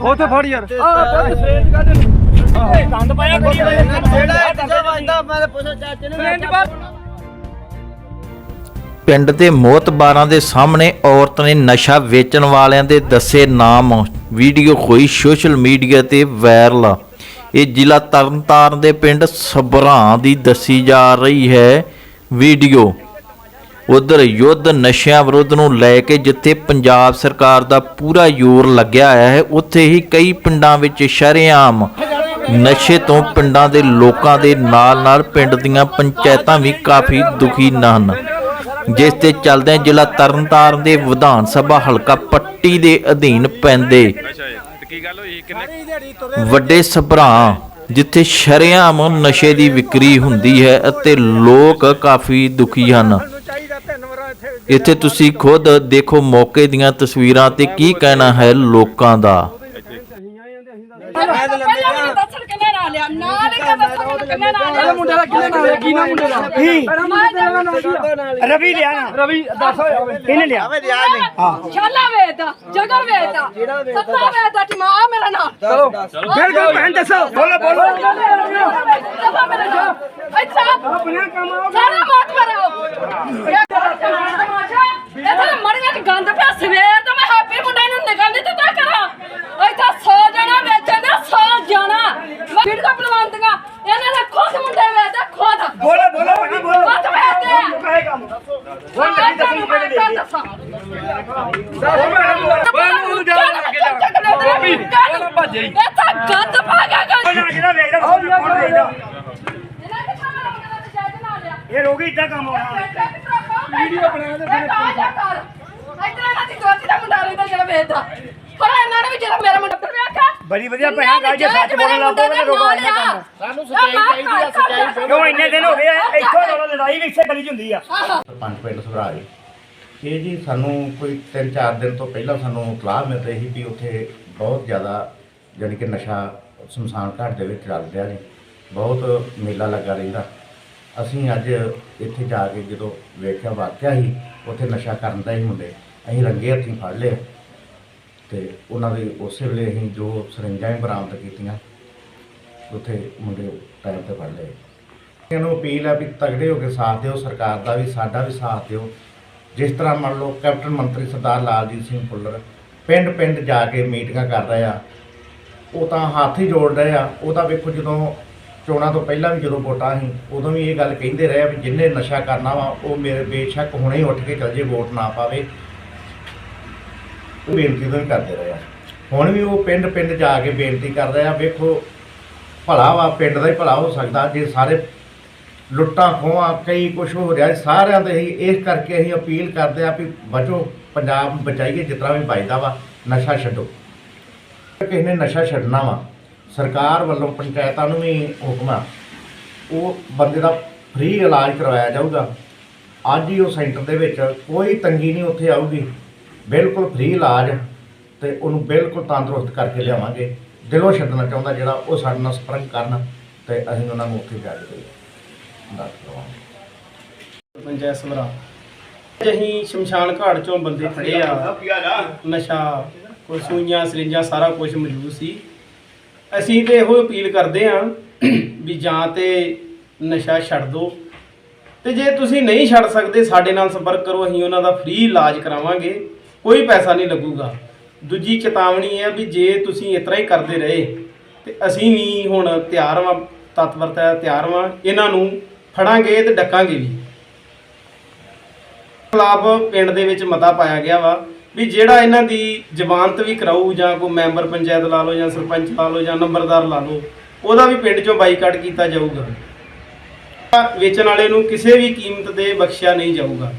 ਉੱਥੇ ਫੜ ਯਾਰ। ਗੰਦ ਪਾਇਆ ਕਰੀ ਜਿਹੜਾ ਦੂਜਾ ਵੱਜਦਾ ਮੈਂ ਪੁੱਛੋ ਚਾਚੇ ਨੂੰ ਪਿੰਡ ਦੇ ਮੋਤਬਾਰਾਂ ਦੇ ਸਾਹਮਣੇ ਔਰਤ ਨੇ ਨਸ਼ਾ ਵੇਚਣ ਵਾਲਿਆਂ ਦੇ ਦੱਸੇ ਨਾਮ ਵੀਡੀਓ ਹੋਈ ਸੋਸ਼ਲ ਮੀਡੀਆ ਤੇ ਵਾਇਰਲ। ਇਹ ਜ਼ਿਲ੍ਹਾ ਤਰਨਤਾਰਨ ਦੇ ਪਿੰਡ ਸਬਰਾਂ ਦੀ ਦੱਸੀ ਜਾ ਰਹੀ ਹੈ। ਵੀਡੀਓ ਉਧਰ ਯੁੱਧ ਨਸ਼ਿਆਂ ਵਿਰੁੱਧ ਨੂੰ ਲੈ ਕੇ ਜਿੱਥੇ ਪੰਜਾਬ ਸਰਕਾਰ ਦਾ ਪੂਰਾ ਜ਼ੋਰ ਲੱਗਿਆ ਹੋਇਆ ਹੈ, ਉੱਥੇ ਹੀ ਕਈ ਪਿੰਡਾਂ ਵਿੱਚ ਸ਼ਰੇਆਮ ਨਸ਼ੇ ਤੋਂ ਪਿੰਡਾਂ ਦੇ ਲੋਕਾਂ ਦੇ ਨਾਲ-ਨਾਲ ਪਿੰਡ ਦੀਆਂ ਪੰਚਾਇਤਾਂ ਵੀ ਕਾਫੀ ਦੁਖੀ ਹਨ। ਜਿਸ ਤੇ ਚੱਲਦਿਆਂ ਜ਼ਿਲ੍ਹਾ ਤਰਨਤਾਰਨ ਦੇ ਵਿਧਾਨ ਸਭਾ ਹਲਕਾ ਪੱਟੀ ਦੇ ਅਧੀਨ ਪੈਂਦੇ ਵੱਡੇ ਸਭਰਾ, ਜਿੱਥੇ ਸ਼ਰੇਆਮ ਨਸ਼ੇ ਦੀ ਵਿਕਰੀ ਹੁੰਦੀ ਹੈ ਅਤੇ ਲੋਕ ਕਾਫੀ ਦੁਖੀ ਹਨ। ਇੱਥੇ ਤੁਸੀਂ ਖੁਦ ਦੇਖੋ ਮੌਕੇ ਦੀਆਂ ਤਸਵੀਰਾਂ ਤੇ ਕੀ ਕਹਿਣਾ ਹੈ ਲੋਕਾਂ ਦਾ। ਪਹਿਲਾਂ ਮੈਨੂੰ ਦੱਸਣ ਕਿੰਨੇ ਨਾਲ ਲਿਆ? ਨਾਲ ਹੀ ਦੱਸਣ ਮੈਨੂੰ ਕਿੰਨੇ ਨਾਲ ਲਿਆ? ਮੁੰਡੇ ਦਾ ਕਿਹਨੇ ਨਾਲ ਕੀ ਨਾ ਮੁੰਡੇ ਦਾ? ਮੈਂ ਰਵੀ ਲਿਆ ਨਾ। ਰਵੀ ਦੱਸ ਇਹਨੇ ਲਿਆ? ਆਵੇ ਦਿਆ ਨਹੀਂ ਛਾਲਾ ਵੇਚਦਾ ਜਗਰ ਵੇਚਦਾ ਸੱਤਾ ਵੇਚਦਾ ਟਿਮਾ ਆ ਮੇਰਾ ਨਾਮ। ਚਲੋ। ਬਿਲਕੁਲ ਭੈਣ ਦੱਸੋ। ਬੋਲੋ ਬੋਲੋ ਦੱਸੋ ਮੇਰਾ ਨਾਮ ਅੱਛਾ ਆਪਣਾ ਕੰਮ ਆਓ ਸਾਰਾ ਮਾਤ ਮਰਾਓ ਇਹ ਤਾਂ ਮੜੀਆਂ ਚ ਗੰਦ ਪਿਆ ਸਵੇਰ ਤੋਂ ਮੈਂ ਹੈਪੀ ਮੁੰਡੇ ਨੂੰ ਨਿਕਲ ਦਿੱਤਾ ਤਾਂ ਕਰਾਂ ਇੱਥੇ 100 ਜਣਾ ਵੇਚਣ ਦੇ 100 ਜਣਾ ਮੈਂ ਵੀਡੀਓ ਬਣਵਾਉਂਦੀਆਂ ਇਹਨਾਂ ਦੇ ਖੁਦ ਮੁੰਡੇ ਵੇਚਦੇ ਖੁਦ ਬੋਲੋ ਬੋਲੋ ਭਾਜੀ ਬੋਲੋ ਖੁਦ ਵੇਚਦੇ ਆ ਕਾਹੇ ਕੰਮ ਹੁਣ ਨਹੀਂ ਦੱਸਣੀ ਤੁਹਾਨੂੰ ਮੈਂ ਕਿਹੜੇ ਕਿਆ ਦੇ ਦੱਸਾਂ ਉਹਨੂੰ ਜਾ ਗੋਪੀ ਭੱਜੇ ਇਹ ਤਾਂ ਗੰਦ ਪਾ ਗਿਆ ਗੰਦ ਜਿਹੜਾ ਵੇਚਦਾ ਉਹ ਕੌਣ ਵੇਚਦਾ ਇਹਨਾਂ ਦੇ ਸਾਹਮਣੇ ਉਹਨਾਂ ਦਾ ਸ਼ਾਇਦ ਨਾ ਲਿਆ ਇਹ ਰੋਗੀ ਇਦਾਂ ਕੰਮ ਆਉਣਾ। ਵੀਡੀਓ ਬਣਾ ਦੇ ਫਿਰ ਕਰ ਇਤਨਾ ਨਾ ਦੀ ਦੋਤੀ ਦਾ ਮੁੰਡਾ ਰਹਿੰਦਾ ਜਿਹੜਾ ਵੇਚਦਾ ਪਰ ਇਹਨਾਂ ਨੇ ਵੀ ਜਿਹੜਾ ਮੇਰਾ ਮੁੰਡਾ ਫਿਰ ਵੇਖਿਆ ਬੜੀ ਵਧੀਆ ਭੈਣਾ ਗੱਲ ਜੇ ਸੱਚ ਬੋਲਣ ਲੱਗ ਪਵੇ ਰੋਕੋ ਇੰਨਾ ਕੰਮ। ਸਾਨੂੰ ਸੱਚਾਈ ਚਾਹੀਦੀ ਆ ਸੱਚਾਈ ਕਿਉਂ ਇੰਨੇ ਦਿਨ ਹੋ ਗਏ ਆ, ਇੱਥੋਂ ਰੌਲਾ ਲੜਾਈ ਵੀ ਇਸੇ ਗਲੀ 'ਚ ਹੁੰਦੀ ਆ। ਪੰਜ ਪਿੰਡ ਸਭਰਾ ਜੀ ਇਹ ਜੀ ਸਾਨੂੰ ਕੋਈ 3-4 ਦਿਨ ਤੋਂ ਪਹਿਲਾਂ ਸਾਨੂੰ ਇਤਲਾਹ ਮਿਲ ਰਹੀ ਸੀ ਵੀ ਉੱਥੇ ਬਹੁਤ ਜ਼ਿਆਦਾ ਜਾਣੀ ਕਿ ਨਸ਼ਾ ਸ਼ਮਸ਼ਾਨ ਘਾਟ ਦੇ ਵਿੱਚ ਚੱਲ ਰਿਹਾ ਜੀ। ਬਹੁਤ ਮੇਲਾ ਲੱਗਾ ਰਹਿੰਦਾ। ਅਸੀਂ ਅੱਜ ਇੱਥੇ ਜਾ ਕੇ ਜਦੋਂ ਵੇਖਿਆ, ਵਾਕਿਆ ਹੀ ਉੱਥੇ ਨਸ਼ਾ ਕਰਨ ਦਾ ਹੀ ਮੁੰਡੇ ਅਸੀਂ ਰੰਗੇ ਹੱਥੀਂ ਫੜ ਲਏ ਤੇ ਉਹਨਾਂ ਦੇ ਉਸੇ ਵੇਲੇ ਅਸੀਂ ਜੋ ਸਰਿੰਜਾਂ ਵੀ ਬਰਾਮਦ ਕੀਤੀਆਂ, ਉੱਥੇ ਮੁੰਡੇ ਟਾਈਮ ਤੇ ਫੜ ਲਏ। ਇਹਨਾਂ ਨੂੰ ਅਪੀਲ ਹੈ ਵੀ ਤਗੜੇ ਹੋ ਕੇ ਸਾਥ ਦਿਓ, ਸਰਕਾਰ ਦਾ ਵੀ, ਸਾਡਾ ਵੀ ਸਾਥ ਦਿਓ। ਜਿਸ ਤਰ੍ਹਾਂ ਮੰਨ ਲਓ ਕੈਪਟਨ ਮੰਤਰੀ ਸਰਦਾਰ ਲਾਲਜੀਤ ਸਿੰਘ ਫੁੱਲਰ ਪਿੰਡ ਪਿੰਡ ਜਾ ਕੇ ਮੀਟਿੰਗਾਂ ਕਰ ਰਹੇ ਆ ਉਹ ਤਾਂ ਹੱਥ ਹੀ ਜੋੜ ਰਹੇ ਆ। ਉਹ ਤਾਂ ਵੇਖੋ ਜਦੋਂ ਚੋਣਾਂ ਤੋਂ ਪਹਿਲਾਂ ਵੀ ਜਦੋਂ ਵੋਟਾਂ ਸੀ, ਉਦੋਂ ਵੀ ਇਹ ਗੱਲ ਕਹਿੰਦੇ ਰਹੇ ਆ ਵੀ ਜਿੰਨੇ ਨਸ਼ਾ ਕਰਨਾ ਵਾ, ਉਹ ਮੇਰੇ ਬੇਸ਼ੱਕ ਹੁਣੇ ਹੀ ਉੱਠ ਕੇ ਚੱਲ ਜੇ ਵੋਟ ਨਾ ਪਾਵੇ। ਉਹ ਬੇਨਤੀ ਤੋਂ ਵੀ ਕਰਦੇ ਰਹੇ ਆ। ਹੁਣ ਵੀ ਉਹ ਪਿੰਡ ਪਿੰਡ ਜਾ ਕੇ ਬੇਨਤੀ ਕਰ ਰਹੇ ਆ, ਵੇਖੋ ਭਲਾ ਵਾ, ਪਿੰਡ ਦਾ ਹੀ ਭਲਾ ਹੋ ਸਕਦਾ, ਜੇ ਸਾਰੇ ਲੁੱਟਾਂ ਖੋਹਾਂ, ਕਈ ਕੁਝ ਹੋ ਰਿਹਾ, ਸਾਰਿਆਂ ਦੇ ਹੀ ਇਸ ਕਰਕੇ ਅਸੀਂ ਅਪੀਲ ਕਰਦੇ ਆ ਵੀ ਬਚੋ ਪੰਜਾਬ ਬਚਾਈਏ ਜਿਤਨਾ ਵੀ ਬਚਦਾ ਵਾ, ਨਸ਼ਾ ਛੱਡੋ। ਕਿਸੇ ਨੇ ਨਸ਼ਾ ਛੱਡਣਾ ਵਾ, ਸਰਕਾਰ ਵੱਲੋਂ ਪੰਚਾਇਤਾਂ ਨੂੰ ਵੀ ਹੁਕਮ ਆ, ਉਹ ਬੰਦੇ ਦਾ ਫ੍ਰੀ ਇਲਾਜ ਕਰਵਾਇਆ ਜਾਊਗਾ। ਅੱਜ ਹੀ ਉਹ ਸੈਂਟਰ ਦੇ ਵਿੱਚ ਕੋਈ ਤੰਗੀ ਨਹੀਂ ਉੱਥੇ ਆਊਗੀ, ਬਿਲਕੁਲ ਫ੍ਰੀ ਇਲਾਜ ਤੇ ਉਹਨੂੰ ਬਿਲਕੁਲ ਤੰਦਰੁਸਤ ਕਰਕੇ ਲਿਆਵਾਂਗੇ। ਦਿਲੋਂ ਛੱਡਣਾ ਚਾਹੁੰਦਾ ਜਿਹੜਾ ਉਹ ਸਾਡੇ ਨਾਲ ਸਪਰੰਗ ਕਰਨ ਤੇ ਅਸੀਂ ਉਹਨਾਂ ਨੂੰ ਉੱਥੇ ਜਾ ਕੇ ਦੱਸ ਦਵਾਂਗੇ ਪੰਚਾਇਤ ਸਭਰਾ ਅਸੀਂ ਸ਼ਮਸ਼ਾਨ ਘਾਟ ਚੋਂ ਬੰਦੇ ਫੜੇ ਆ। ਨਸ਼ਾ ਕੋਈ ਸੂਈਆਂ ਸਰਿੰਜਾਂ, ਸਾਰਾ ਕੁਝ ਮੌਜੂਦ ਸੀ। ਅਸੀਂ ਤੇ ਇਹੋ ਅਪੀਲ ਕਰਦੇ ਹਾਂ ਵੀ ਜਾਂ ਤੇ ਨਸ਼ਾ ਛੱਡ ਦਿਓ ਤੇ ਜੇ ਤੁਸੀਂ ਨਹੀਂ ਛੱਡ ਸਕਦੇ, ਸਾਡੇ ਨਾਲ ਸੰਪਰਕ ਕਰੋ, ਅਸੀਂ ਉਹਨਾਂ ਦਾ ਫ੍ਰੀ ਇਲਾਜ ਕਰਾਵਾਂਗੇ। ਕੋਈ ਪੈਸਾ ਨਹੀਂ ਲੱਗੂਗਾ। ਦੂਜੀ ਚੇਤਾਵਨੀ ਹੈ ਵੀ ਜੇ ਤੁਸੀਂ ਇਸ ਤਰ੍ਹਾਂ ਹੀ ਕਰਦੇ ਰਹੇ, ਤੇ ਅਸੀਂ ਵੀ ਹੁਣ ਤਿਆਰ ਵਾਂ, ਤਤਪਰਤਾ ਤਿਆਰ ਵਾਂ। ਇਹਨਾਂ ਨੂੰ ਫੜਾਂਗੇ ਤੇ ਡੱਕਾਂਗੇ ਵੀ। ਖਿਲਾਫ ਪਿੰਡ ਦੇ ਵਿੱਚ ਮਤਾ ਪਾਇਆ ਗਿਆ ਵਾ। ਵੀ ਜਿਹੜਾ ਇਹਨਾਂ ਦੀ ਜ਼ਮਾਨਤ ਵੀ ਕਰਾਊ ਜਾਂ ਕੋਈ ਮੈਂਬਰ ਪੰਚਾਇਤ ਲਾ ਲਓ ਜਾਂ ਸਰਪੰਚ ਲਾ ਲਓ ਜਾਂ ਨੰਬਰਦਾਰ ਲਾ ਲਓ, ਉਹਦਾ ਵੀ ਪਿੰਡ ਚੋਂ ਬਾਈਕਾਟ ਕੀਤਾ ਜਾਊਗਾ। ਵੇਚਣ ਵਾਲੇ ਨੂੰ ਕਿਸੇ ਵੀ ਕੀਮਤ ਤੇ ਬਖਸ਼ਿਆ ਨਹੀਂ ਜਾਊਗਾ।